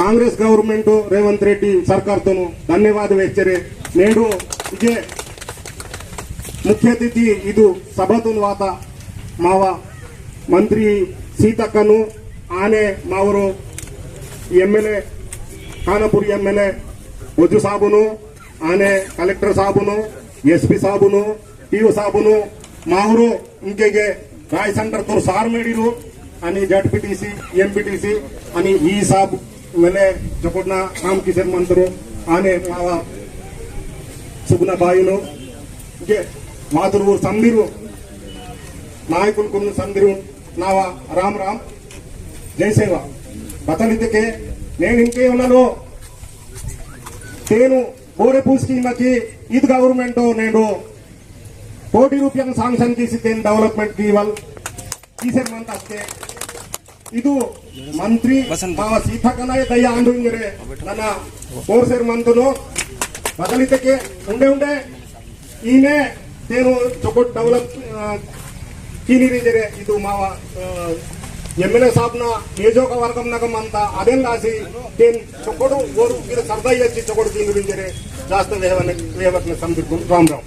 Congress government Revanth Reddy ಸರ್ಕಾರ ಧನ್ಯವಾದ ವೆಚ್ಚರೆ ನೇಡು ಇದೆ ಮುಖ್ಯ ಅತಿಥಿ, ಇದು ಸಭಾತುನ್ವಾತ ಮಾವ ಮಂತ್ರಿ ಸೀತಕ್ಕನು, ಆನೆ ಮಾವರು ಎಮ್ಮೆಲ್ಯೆ ಎಲ್ ಎ ವಜು ಸಾಬುನು, ಆನೆ ಕಲೆಕ್ಟರ್ ಸಾಬುನು ಎಸ್ ಪಿ ಸಾಬುನು ಪಿಯು ಸಾಬುನು, ಮಾವರು ಇಂಕೆಗೆ ರಾಯ್ ಸೆಂಟರ್ ತೋರು ಸಾರ್ ಮೇಡಿರು. ಅನಿ Z P T C, M P T C, ಅನಿ ಈ ಸಾಬ್ મને જકોટના రామ్ મંત્રો અને માવા సుగుణభాయులు ఇంకే మాతురు సంధిరు నాయకులు కొన్ని సంధిరు నావా రామ్ రామ్ జయసేవ బతలిద్దకే నేను ఇంకే ఉన్నాను నేను గోడె పూసుకి ఇది గవర్నమెంట్ నేను కోటి రూపాయలు సాంక్షన్ చేసి దేని డెవలప్మెంట్ ఇవ్వాలి తీసేమంత అస్తే ಇದು ಮಂತ್ರಿ ಮಾವ ಸೀತಾಕನಾಯ ದಯ ಅಂಡು ಹಿಂಗರೆ ನನ್ನ ಕೋರ್ಸೇರ್ ಮಂತನು ಬದಲಿತಕ್ಕೆ ಉಂಡೆ ಉಂಡೆ. ಈನೆ ತೇನು ಚೊಕೊಟ್ ಡೆವಲಪ್ ಕೀನಿರಿಜರೆ ಇದು ಮಾವ ಎಂ ಎಲ್ ಎ ಸಾಬ್ನ ನಿಯೋಜಕ ವರ್ಗಂ ನಗಮ್ ಅಂತ ಅದೇನ್ ರಾಸಿ ತೇನ್ ಚೊಕೊಡು ಓರು ಇದು ಸರ್ದಾಯಿ ಹಚ್ಚಿ ಚೊಕೊಡು ಕೀನಿರಿಂಜರೆ ಜಾಸ್ತಿ ವೇಹವನ್ನ ವೇಹವತ್ನ ಸಂಬಿಟ್ಟು ರಾಮ್ ರಾಮ್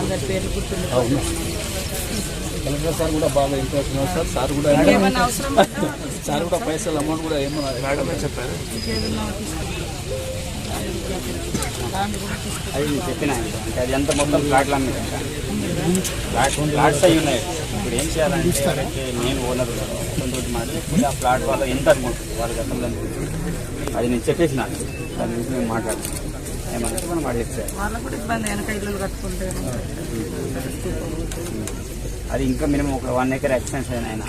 అందరి పేర్లు గుర్తుండి కలెక్టర్ సార్ కూడా బాగా ఇంట్రెస్ట్ ఉన్నారు సార్. సార్ కూడా? సార్ కూడా పైసలు అమౌంట్ కూడా ఏమన్నా మేడమే చెప్పారు. అది చెప్పిన. అంటే అది ఎంత మొత్తం ప్లాట్ల మీద ప్లాట్ ప్లాట్స్ అయి ఉన్నాయి. ఇప్పుడు ఏం చేయాలంటే నేను ఓనర్ కొంచెం మాట్లాడి ఆ ప్లాట్ వాళ్ళ ఎంత అమౌంట్ వాళ్ళ గతంలో? అది నేను చెప్పేసిన. దాని గురించి నేను మాట్లాడుతున్నాను వాళ్ళకు కూడా ఇబ్బంది వెనక ఇల్లు కట్టుకుంటే అది ఇంకా మినిమం ఒక వన్ ఎకర్ ఎక్స్టెన్షన్ అయినా